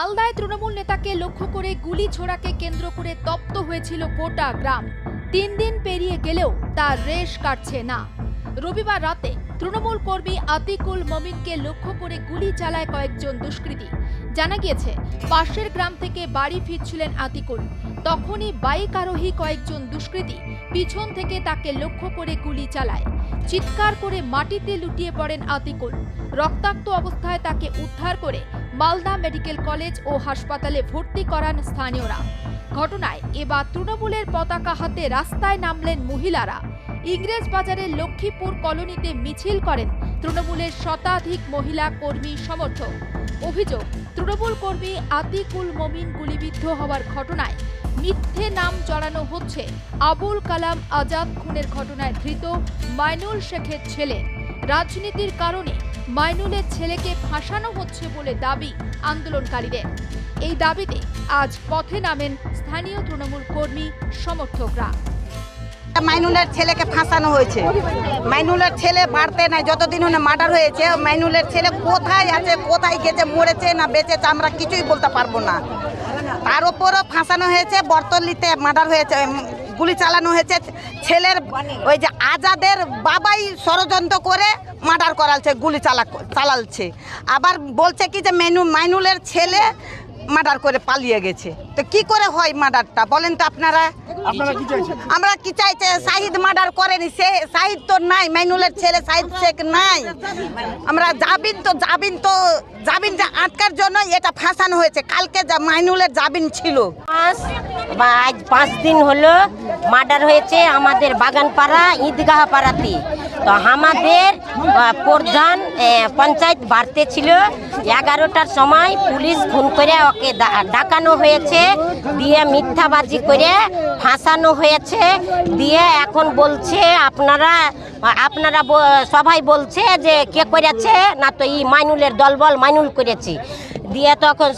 মালদায় তৃণমূল নেতাকে লক্ষ্য করে গুলি ছোড়াকে কেন্দ্র করে তপ্ত হয়েছিল গোটা গ্রাম। তিন দিন পেরিয়ে গেলেও তার রেশ কাটছে না। রবিবার রাতে তৃণমূল কর্মী আতিকুল মমিনকে লক্ষ্য করে গুলি চালায় কয়েকজন দুষ্কৃতী। জানা গিয়েছে, পাশের গ্রাম থেকে বাড়ি ফিরছিলেন আতিকুল। তখনই বাইক আরোহী কয়েকজন দুষ্কৃতী পিছন থেকে তাকে লক্ষ্য করে গুলি চালায়। চিৎকার করে মাটিতে লুটিয়ে পড়েন আতিকুল। রক্তাক্ত অবস্থায় তাকে উদ্ধার করে মালদা মেডিকেল কলেজ ও হাসপাতালে ভর্তি করান স্থানীয়রা। ঘটনায় এবার তৃণমূলের পতাকা হাতে রাস্তায় নামলেন মহিলারা। ইংরেজ বাজারের লক্ষ্মীপুর কলোনিতে মিছিল করেন তৃণমূলের শতাধিক মহিলা কর্মী সমর্থক। অভিযোগ, তৃণমূল কর্মী আতিকুল মমিন গুলিবিদ্ধ হওয়ার ঘটনায় মিথ্যে নাম জড়ানো হচ্ছে। আবুল কালাম আজাদ খুনের ঘটনায় ধৃত মাইনুল শেখের ছেলে। রাজনীতির কারণে মাইনুলের ছেলেকে ফাঁসানো হচ্ছে বলে দাবি আন্দোলনকারীদের। এই দাবিতে আজ পথে নামেন স্থানীয় তৃণমূল কর্মী সমর্থকরা। মাইনুলের ছেলেকে ফাঁসানো হয়েছে। মাইনুলের ছেলে বাড়তে নাই, যতদিন হলে মার্ডার হয়েছে, মাইনুলের ছেলে কোথায় আছে, কোথায় গেছে, মরেছে না বেঁচেছে, আমরা কিছুই বলতে পারব না। তার উপরও ফাঁসানো হয়েছে বর্তলিতে মার্ডার হয়েছে গুলি চালানো হয়েছে। ছেলের ওই যে আজাদের বাবাই ষড়যন্ত্র করে মার্ডার করালছে, গুলি চালা চালালছে। আবার বলছে কি যে মেনু মাইনুলের ছেলে মার্ডার করে পালিয়ে গেছে। তো কি করে হয় মার্ডারটা বলেন তো আপনারা? আপনারা কি চাইছেন? আমরা কি চাইছে শাহিদ মার্ডার করেনি? সে শাহিদ তো নাই মাইনুলের ছেলে শাহিদ শেখ নাই। আমরা জাবিন তো জাবিন তো জাবিনটা আটকার জন্য এটা ফাঁসানো হয়েছে। কালকে যা মাইনুলের জাবিন ছিল। বা আজ পাঁচ দিন হলো মার্ডার হয়েছে আমাদের বাগানপাড়া ঈদগাহ পাড়াতে তো আমাদের প্রধান পঞ্চায়েত বাড়তে ছিল। এগারোটার সময় পুলিশ ফোন করে ওকে ডাকানো হয়েছে, দিয়ে মিথ্যাবাজি করে ফাঁসানো হয়েছে, দিয়ে এখন বলছে আপনারা আপনারা সবাই বলছে যে কে করেছে, না তো এই মাইনুলের দলবল মাইনুল করেছে। দিয়ে তখন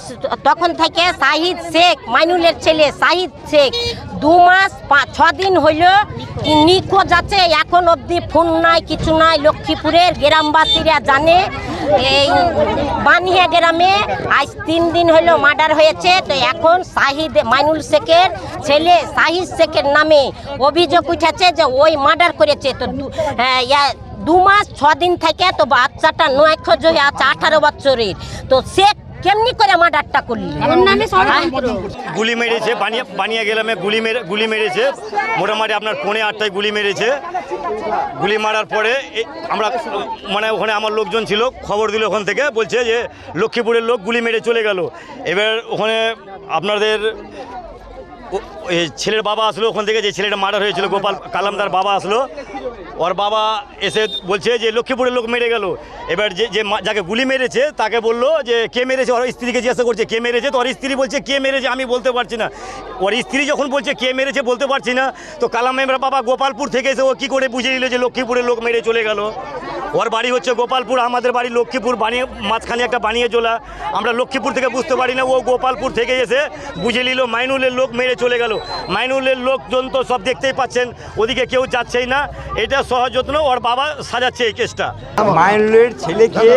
তখন থেকে শাহিদ শেখ মাইনুলের ছেলে শাহিদ শেখ দু মাস পাঁচ ছ দিন হইল কি নিখোঁজ আছে এখন অবধি ফোন নাই কিছু নাই। লক্ষ্মীপুরের গ্রামবাসীরা জানে এই বানিয়া গ্রামে আজ তিন দিন হলো মার্ডার হয়েছে। তো এখন শাহিদ মাইনুল শেখের ছেলে শাহিদ শেখের নামে অভিযোগ উঠেছে যে ওই মার্ডার করেছে। তো হ্যাঁ, দু মাস ছ দিন থেকে তো বাচ্চাটা নয় খোঁজ হয়ে আছে আঠারো বছরের। তো সে কেমনি করে মার্ডারটা করলি? গুলি মেরেছে বানিয়া বানিয়া গ্রামে গুলি মেরে গুলি মেরেছে। মোটামুটি আপনার পৌনে আটটায় গুলি মেরেছে। গুলি মারার পরে আমরা মানে ওখানে আমার লোকজন ছিল খবর দিল ওখান থেকে বলছে যে লক্ষ্মীপুরের লোক গুলি মেরে চলে গেল। এবার ওখানে আপনাদের ও- ছেলের বাবা আসলো ওখান থেকে যে ছেলেটা মার্ডার হয়েছিল গোপাল কালামদার বাবা আসলো। ওর বাবা এসে বলছে যে লক্ষ্মীপুরের লোক মেরে গেল। এবার যে যে যাকে গুলি মেরেছে, তাকে বলল যে, কে মেরেছে? ওর স্ত্রীকে জিজ্ঞাসা করছে, কে মেরেছে? তো ওর স্ত্রী বলছে, কে মেরেছে? আমি বলতে পারছি না। ওর স্ত্রী যখন বলছে, কে মেরেছে? বলতে পারছি না। তো কালামের বাবা গোপালপুর থেকে এসে ও কী করে বুঝে নিল যে লক্ষ্মীপুরের লোক মেরে চলে গেল? ওর বাড়ি হচ্ছে গোপালপুর আমাদের বাড়ি লক্ষ্মীপুর বানিয়ে মাঝখানে একটা বানিয়ে জোলা। আমরা লক্ষ্মীপুর থেকে বুঝতে পারি না ও গোপালপুর থেকে এসে বুঝে নিল মাইনুলের লোক মেরে চলে গেল। মাইনুলের লোকজন তো সব দেখতেই পাচ্ছেন ওদিকে কেউ যাচ্ছেই না। এটা সহযত্ন ওর বাবা সাজাচ্ছে এই কেসটা। মাইনুলের ছেলেকে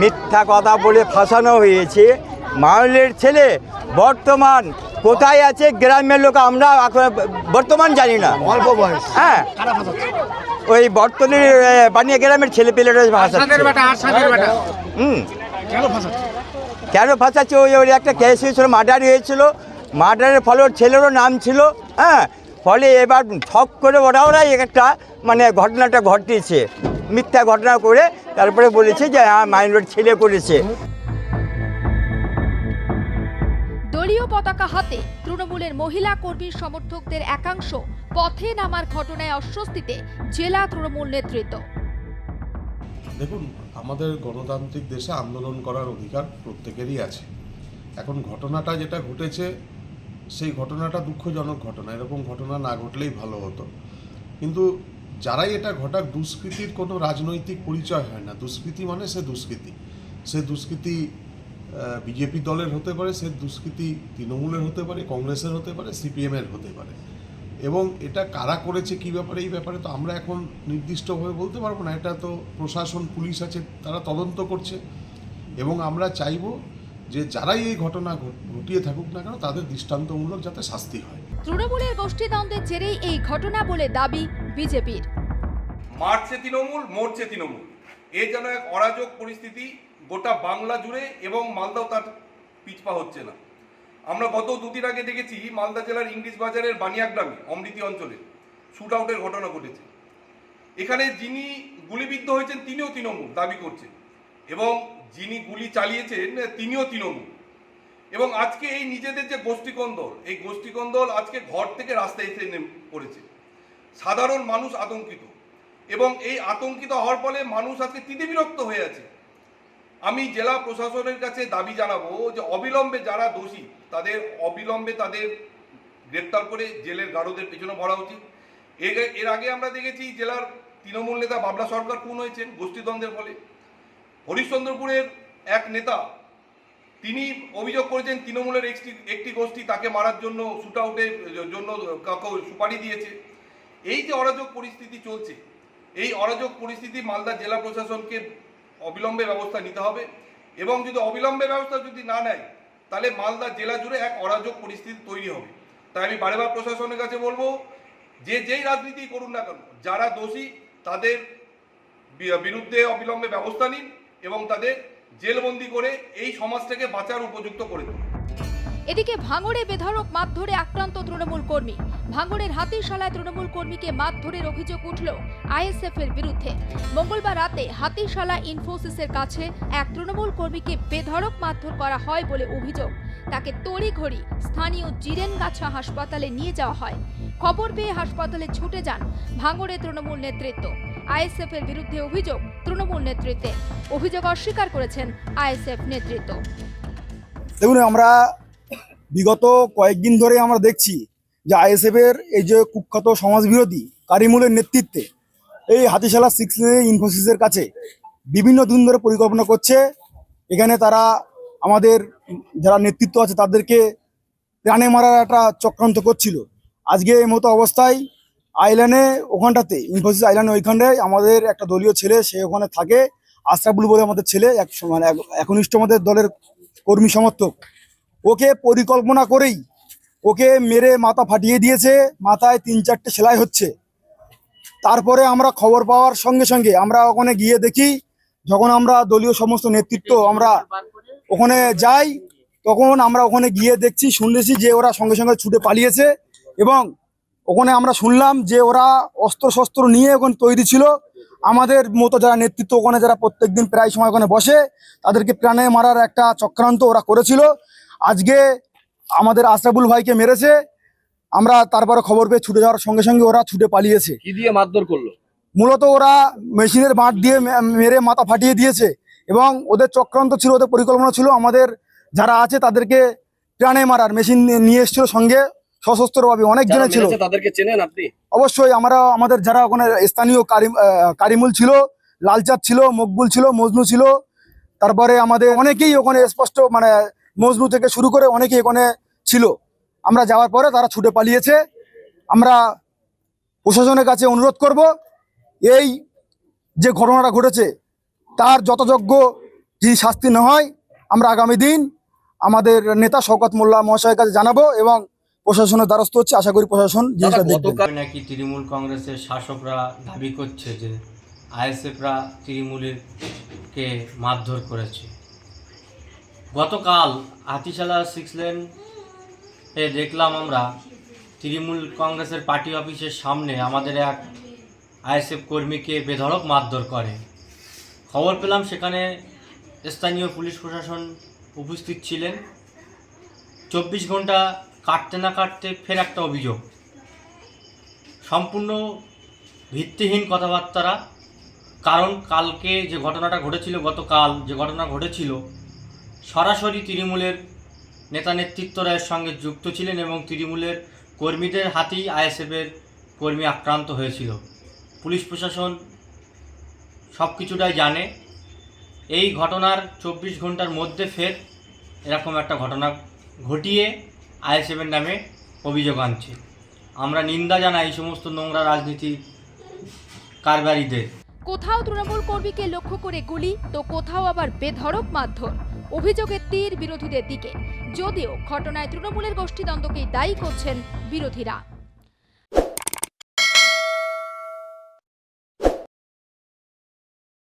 মিথ্যা কথা বলে ফাঁসানো হয়েছে। মাইনুলের ছেলে বর্তমান কোথায় আছে গ্রামের লোক আমরা এখন বর্তমান জানি না। অল্প বয়স। হ্যাঁ। ওই বর্তমানের বানিয়া গ্রামের ছেলে পেলেরা হুম। কেন ফাঁসাচ্ছে? ওই ওই একটা কেস হয়েছিল মার্ডার হয়েছিল। মার্ডারের ফলে ওর ছেলেরও নাম ছিল হ্যাঁ? ফলে এবার ঠক করে ওরা ওরাই একটা মানে ঘটনাটা ঘটিয়েছে। মিথ্যা ঘটনা করে তারপরে বলেছে যে হ্যাঁ মাইনুলের ছেলে করেছে। দলীয় পতাকা হাতে তৃণমূলের মহিলা কর্মী সমর্থকদের একাংশ পথে নামার ঘটনায় অস্বস্তিতে জেলা তৃণমূল নেতৃত্ব। দেখুন, আমাদের গণতান্ত্রিক দেশে আন্দোলন করার অধিকার প্রত্যেকেরই আছে। এখন ঘটনাটা যেটা ঘটেছে, সেই ঘটনাটা দুঃখজনক ঘটনা। এরকম ঘটনা না ঘটলেই ভালো হতো। কিন্তু যারাই এটা ঘটাক, দুষ্কৃতির কোনো রাজনৈতিক পরিচয় হয় না। দুষ্কৃতি মানে সে দুষ্কৃতি। সে দুষ্কৃতি বিজেপি দলের হতে পারে সে দুষ্কৃতি তৃণমূলের হতে পারে কংগ্রেসের হতে পারে সিপিএমের হতে পারে। এবং এটা কারা করেছে কী ব্যাপারে এই ব্যাপারে তো আমরা এখন নির্দিষ্টভাবে বলতে পারব না। এটা তো প্রশাসন পুলিশ আছে তারা তদন্ত করছে। এবং আমরা চাইব যে যারাই এই ঘটনা ঘট- ঘটিয়ে থাকুক না কেন তাদের দৃষ্টান্তমূলক যাতে শাস্তি হয়। তৃণমূলের গোষ্ঠীদ্বন্দ্বের জেরেই এই ঘটনা বলে দাবি বিজেপির। মারছে তৃণমূল মরছে তৃণমূল। এ যেন এক অরাজক পরিস্থিতি গোটা বাংলা জুড়ে এবং মালদাও তার পিছপা হচ্ছে না। আমরা গত দুদিন আগে দেখেছি মালদা জেলার ইংলিশ বাজারের বানিয়াগ্রামে অমৃতি অঞ্চলে শুট আউটের ঘটনা ঘটেছে। এখানে যিনি গুলিবিদ্ধ হয়েছেন, তিনিও তৃণমূল দাবি করছেন এবং যিনি গুলি চালিয়েছেন, তিনিও তৃণমূল। এবং আজকে এই নিজেদের যে গোষ্ঠীকন্দল, এই গোষ্ঠীকন্দল আজকে ঘর থেকে রাস্তায় এসে নেমে পড়েছে। সাধারণ মানুষ আতঙ্কিত এবং এই আতঙ্কিত হওয়ার ফলে মানুষ আজকে তিতিবিরক্ত হয়ে আছে। আমি জেলা প্রশাসনের কাছে দাবি জানাব যে অবিলম্বে যারা দোষী, তাদের অবিলম্বে তাদের গ্রেপ্তার করে জেলের গারদের পেছনে ভরা উচিত। এর আগে আমরা দেখেছি জেলার তৃণমূল নেতা বাবলা সরকার খুন হয়েছেন গোষ্ঠীদ্বন্দ্বের ফলে। হরিশ্চন্দ্রপুরের এক নেতা, তিনি অভিযোগ করেছেন তৃণমূলের একটি একটি গোষ্ঠী তাকে মারার জন্য শুট আউটের জন্য সুপারি দিয়েছে। এই যে অরাজক পরিস্থিতি চলছে, এই অরাজক পরিস্থিতি মালদা জেলা প্রশাসনকে অবিলম্বে ব্যবস্থা নিতে হবে এবং যদি অবিলম্বে ব্যবস্থা যদি না নেয়, তাহলে মালদা জেলা জুড়ে এক অরাজক পরিস্থিতি তৈরি হবে। তাই আমি বারেবার প্রশাসনের কাছে বলব, যে যেই রাজনীতি করুন না কেন, যারা দোষী তাদের বিরুদ্ধে অবিলম্বে ব্যবস্থা নিন এবং তাদের জেলবন্দি করে এই সমাজটাকে বাঁচার উপযুক্ত করে দিন। এদিকে ভাঙড়ে বেধড়ক মারধরে আক্রান্ত তৃণমূল কর্মী। ভাঙড়ের হাতিশালায় তৃণমূল কর্মীকে মারধরের অভিযোগ উঠল আইএসএফ এর বিরুদ্ধে। মঙ্গলবার রাতে হাতিশালা ইনফোসিসের কাছে এক তৃণমূল কর্মীকে বেধড়ক মারধর করা হয় বলে অভিযোগ। তাকে তড়িঘড়ি স্থানীয় জিরেনগাছা হাসপাতালে নিয়ে যাওয়া হয়। খবর পেয়ে হাসপাতালে ছুটে যান ভাঙড়ে তৃণমূল নেতৃত্ব। আইএসএফ এর বিরুদ্ধে অভিযোগ তৃণমূল নেতৃত্বে। অভিযোগ অস্বীকার করেছেন আইএসএফ নেতৃত্ব। দেখুন, আমরা বিগত কয়েকদিন ধরে আমরা দেখছি যে আইএসএফ এর এই যে কুখ্যাত সমাজবিরোধী কারিমুলের নেতৃত্বে এই হাতিশালা সিক্স ইনফোসিসের কাছে বিভিন্ন দিন ধরে পরিকল্পনা করছে। এখানে তারা আমাদের যারা নেতৃত্ব আছে তাদেরকে প্রাণে মারার একটা চক্রান্ত করছিল। আজকে এই মতো অবস্থায় আইল্যান্ডে ওখানটাতে ইনফোসিস আইল্যান্ডে ওইখানটায় আমাদের একটা দলীয় ছেলে, সে ওখানে থাকে। আশরাফুল বলে আমাদের ছেলে, এক মানে এক- একনিষ্ঠ আমাদের দলের কর্মী সমর্থক। ওকে পরিকল্পনা করেই ওকে মেরে মাথা ফাটিয়ে দিয়েছে, মাথায় তিন চারটে সেলাই হচ্ছে। তারপরে আমরা খবর পাওয়ার সঙ্গে সঙ্গে আমরা ওখানে গিয়ে দেখি, যখন আমরা দলীয় সমস্ত নেতৃত্ব আমরা ওখানে যাই, তখন আমরা ওখানে গিয়ে দেখছি শুনেছি যে ওরা সঙ্গে সঙ্গে ছুটে পালিয়েছে এবং ওখানে আমরা শুনলাম যে ওরা অস্ত্র শস্ত্র নিয়ে ওখানে তৈরি ছিল। আমাদের মতো যারা নেতৃত্ব ওখানে, যারা প্রত্যেকদিন প্রায় সময় ওখানে বসে, তাদেরকে প্রাণে মারার একটা চক্রান্ত ওরা করেছিল। আজকে আমাদের আশরাফুল ভাইকে মেরেছে। আমরা তারপরে খবর পেয়ে ছুটে যাওয়ার সঙ্গে সঙ্গে ওরা ছুটে পালিয়েছে। কি দিয়ে মারধর করল? মূলত ওরা মেশিনের বাঁট দিয়ে মেরে মাথা ফাটিয়ে দিয়েছে এবং ওদের চক্রান্ত ছিল ওদের পরিকল্পনা ছিল আমাদের যারা আছে তাদেরকে প্রাণে মারার। মেশিন নিয়ে এসেছিল সঙ্গে সশস্ত্রভাবে অনেক জনে ছিল। তাদেরকে চেনেন আপনি? অবশ্যই আমরা আমাদের যারা ওখানে স্থানীয় কারিমুল ছিল লালচাঁদ ছিল মকবুল ছিল মজনু ছিল তারপরে আমাদের অনেকেই ওখানে স্পষ্ট মানে মজনু থেকে শুরু করে অনেকেই এখানে ছিল। আমরা যাওয়ার পরে তারা ছুটে পালিয়েছে। আমরা প্রশাসনের কাছে অনুরোধ করব এই যে ঘটনাটা ঘটেছে তার যথাযোগ্য যদি শাস্তি না হয় আমরা আগামী দিন আমাদের নেতা শওকত মোল্লা মহাশয়ের কাছে জানাব এবং প্রশাসনের দ্বারস্থ হচ্ছে। আশা করি প্রশাসন নাকি তৃণমূল কংগ্রেসের শাসকরা দাবি করছে যে আইএসএফরা তৃণমূলের কে মারধর করেছে। গতকাল হাতিশালা সিক্স লেন এ দেখলাম আমরা তৃণমূল কংগ্রেসের পার্টি অফিসের সামনে আমাদের এক আইএসএফ কর্মীকে বেধড়ক মারধর করে। খবর পেলাম সেখানে স্থানীয় পুলিশ প্রশাসন উপস্থিত ছিলেন। চব্বিশ ঘণ্টা কাটতে না কাটতে ফের একটা অভিযোগ। সম্পূর্ণ ভিত্তিহীন কথাবার্তারা। কারণ কালকে যে ঘটনাটা ঘটেছিল, গতকাল যে ঘটনা ঘটেছিল সরাসরি তৃণমূলের নেতা নেতৃত্বরা এর সঙ্গে যুক্ত ছিলেন এবং তৃণমূলের কর্মীদের হাতেই আইএসএফের কর্মী আক্রান্ত হয়েছিল। পুলিশ প্রশাসন সব কিছুটাই জানে। এই ঘটনার চব্বিশ ঘণ্টার মধ্যে ফের এরকম একটা ঘটনা ঘটিয়ে আইএসএফের নামে অভিযোগ আনছে। আমরা নিন্দা জানাই এই সমস্ত নোংরা রাজনীতি কারবারিদের। কোথাও তৃণমূল কর্মীকে লক্ষ্য করে গুলি, তো কোথাও আবার বেধড়ক মারধর। অভিযোগের তীর বিরোধীদের দিকে। যদিও ঘটনায় তৃণমূলের গোষ্ঠীদ্বন্দ্বকেই দায়ী করছেন বিরোধীরা।